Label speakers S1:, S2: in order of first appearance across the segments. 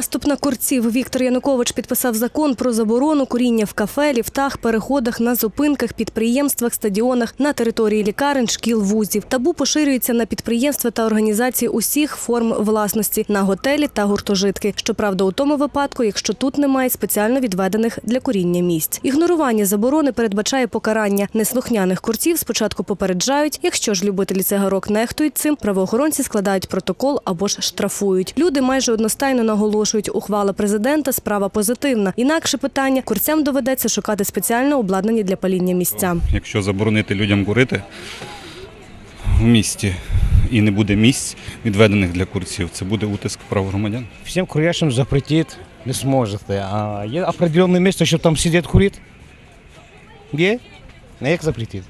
S1: Наступ на курців Віктор Янукович підписав закон про заборону куріння в кафе, ліфтах, переходах, на зупинках, підприємствах, стадіонах, на території лікарень, шкіл, вузів. Табу поширюється на підприємства та організації усіх форм власності, на готелі та гуртожитки. Щоправда, у тому випадку, якщо тут немає спеціально відведених для куріння місць. Ігнорування заборони передбачає покарання. Неслухняних курців спочатку попереджають. Якщо ж любителі цигарок нехтують цим, правоохоронці складають протокол або ж штрафують. Люди майже одностайно наголошують, ухвала президента справа позитивна. Інакше питання курцям доведеться шукати спеціально обладнані для паління місця.
S2: Якщо заборонити людям курити в місті і не буде місць відведених для курців, це буде утиск прав громадян.
S3: Всем курящим запретит не сможете. А є определенне місце, що там сидять курить? Є? А як запретить?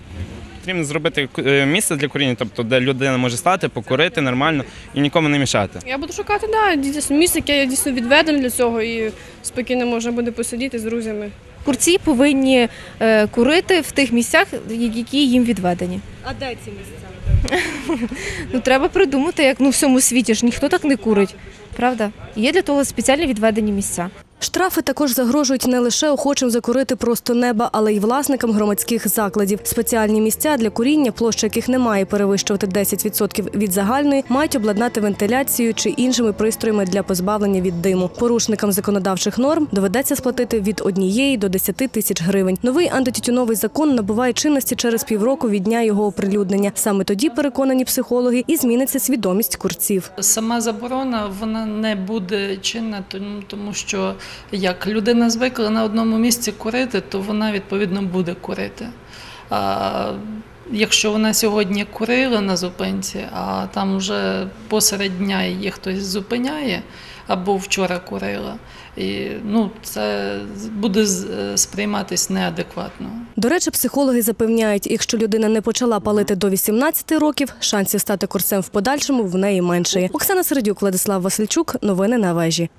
S4: Потрібно зробити е, місце для куріння, тобто де людина може стати, покурити нормально і нікому не мішати.
S5: Я буду шукати да, дійсно місце, яке дійсно відведене для цього, і спокійно можна буде посидіти з друзями.
S6: Курці повинні е, курити в тих місцях, які їм відведені.
S1: А де ці місця?
S6: Ну треба придумати, як ну в всьому світі ж ніхто так не курить. Правда? Є для того спеціально відведені місця.
S1: Штрафи також загрожують не лише охочим закурити просто неба, але й власникам громадських закладів. Спеціальні місця для куріння, площа яких не має перевищувати 10% від загальної, мають обладнати вентиляцією чи іншими пристроями для позбавлення від диму. Порушникам законодавчих норм доведеться сплатити від однієї до 10 тисяч гривень. Новий антитютюновий закон набуває чинності через півроку від дня його оприлюднення. Саме тоді переконані психологи і зміниться свідомість курців.
S7: Сама заборона вона не буде чинна, тому- що як людина звикла на одному місці курити, то вона відповідно буде курити. А, якщо вона сьогодні курила на зупинці, а там вже посеред дня її хтось зупиняє, або вчора курила, і ну, це буде сприйматись неадекватно.
S1: До речі, психологи запевняють, якщо людина не почала палити до 18 років, шансів стати курцем в подальшому в неї менше. Оксана Середюк, Владислав Васильчук. Новини на вежі.